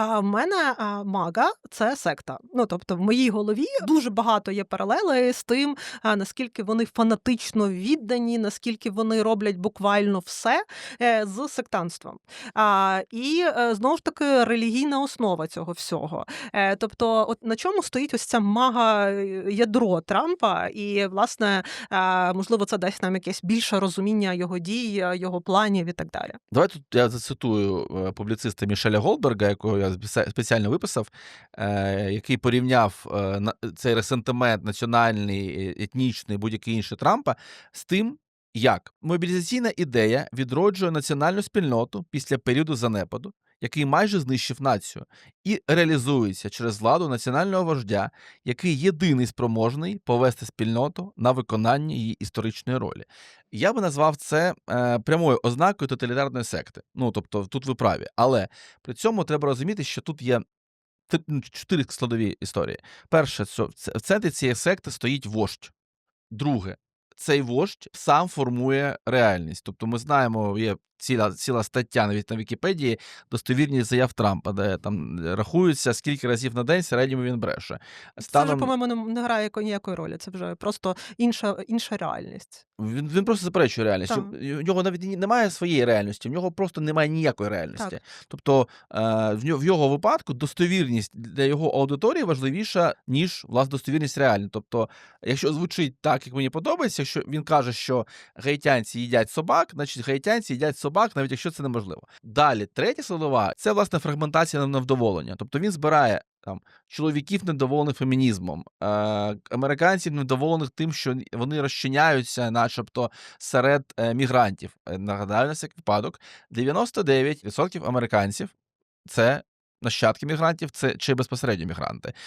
А, в мене, а, MAGA- це секта. Ну, тобто в моїй голові дуже багато є паралелей з тим, наскільки вони фанатично віддані, наскільки вони роблять буквально все, е, з сектантством. А, і, е, знову ж таки, релігійна основа цього всього. Е, тобто, от на чому стоїть ось ця MAGA ядро Трампа, і, власне, можливо, це дасть нам якесь більше розуміння його дій, його планів і так далі. Давай тут я зацитую публіциста Мішеля Голдберга, якого я спеціально виписав, е, який порівняв е, цей ресентимент національний, е, етнічний, будь-який інший Трампа з тим, як мобілізаційна ідея відроджує національну спільноту після періоду занепаду, який майже знищив націю, і реалізується через владу національного вождя, який єдиний спроможний повести спільноту на виконання її історичної ролі. Я би назвав це е, прямою ознакою тоталітарної секти. Ну тобто, тут ви праві. Але при цьому треба розуміти, що тут є ну, чотири складові історії. Перше, в центрі цієї секти стоїть вождь. Друге, цей вождь сам формує реальність. Тобто, ми знаємо, є ціла, ціла стаття навіть на Вікіпедії, достовірність заяв Трампа, де там рахується, скільки разів на день в середньому він бреше. Це вже, по-моєму, не, грає ніякої ролі. Це вже просто інша, інша реальність. Він, він просто заперечує реальність. Так. У нього навіть немає своєї реальності, в нього просто немає ніякої реальності. Тобто е, в його випадку достовірність для його аудиторії важливіша, ніж власне достовірність реальна. Тобто, якщо звучить так, як мені подобається, якщо він каже, що гаїтянці їдять собак, значить гаїтянці їдять собак, навіть якщо це неможливо. Далі, третя складова це власне фрагментація невдоволення. Тобто він збирає там чоловіків недоволених фемінізмом, е, американців недоволених тим, що вони розчиняються, начебто, серед е, мігрантів. Е, Нагадаю, на всяк випадок, 99% американців це нащадки мігрантів, це чи безпосередньо мігранти.